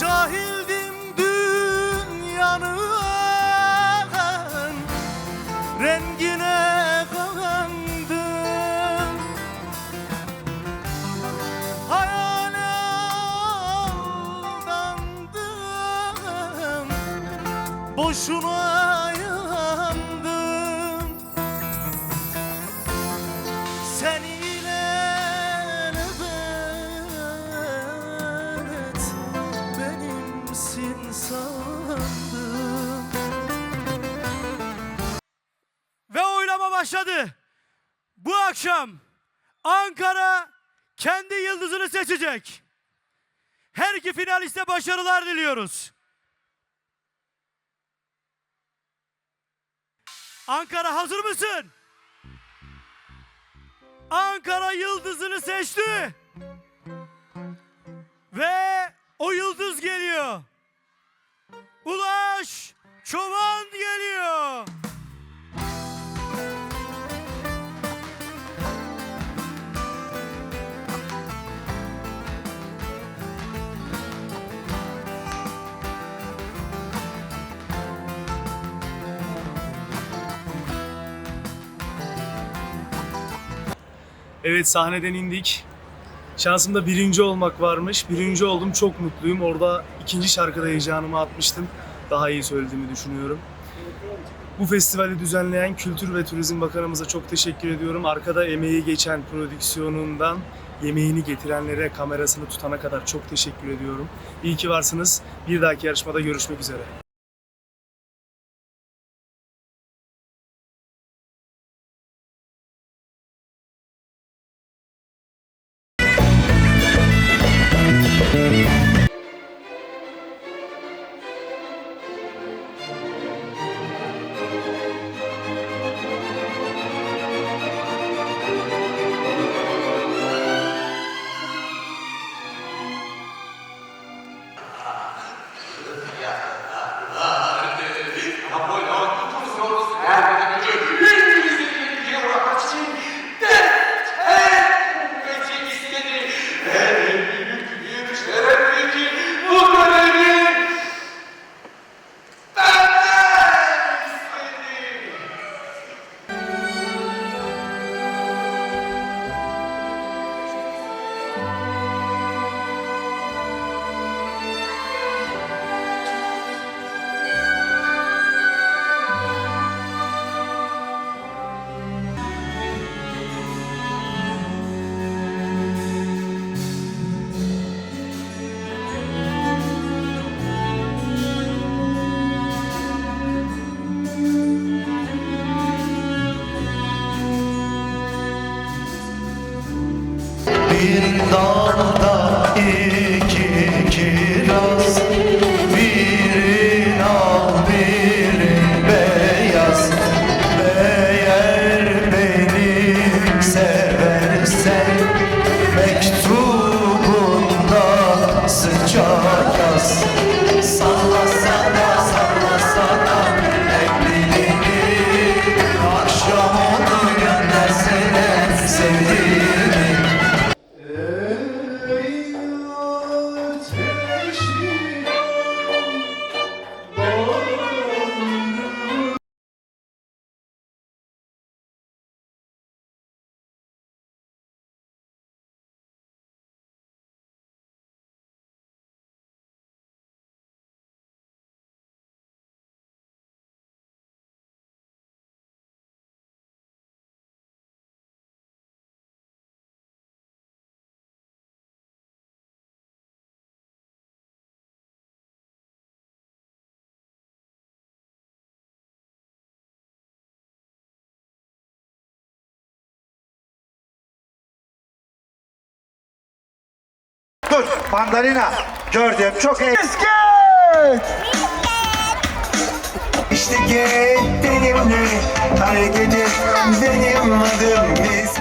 Cahildim dünyanın Rengine kandım Hayale aldandım Boşuna yandım Seni başladı. Bu akşam Ankara kendi yıldızını seçecek. Her iki finaliste başarılar diliyoruz. Ankara hazır mısın? Ankara yıldızını seçti. Ve o yıldız geliyor. Ulaş Çoban geliyor. Evet sahneden indik. Şansımda birinci olmak varmış. Birinci oldum. Çok mutluyum. Orada ikinci şarkıda heyecanımı atmıştım. Daha iyi söylediğimi düşünüyorum. Bu festivali düzenleyen Kültür ve Turizm Bakanımıza çok teşekkür ediyorum. Arkada emeği geçen prodüksiyonundan yemeğini getirenlere, kamerasını tutana kadar çok teşekkür ediyorum. İyi ki varsınız. Bir dahaki yarışmada görüşmek üzere. Amen. Bir dalda Dur, mandalina. Gördüm, çok iyi. Misket! İşte gel benimle, hareket et, benim adım misket.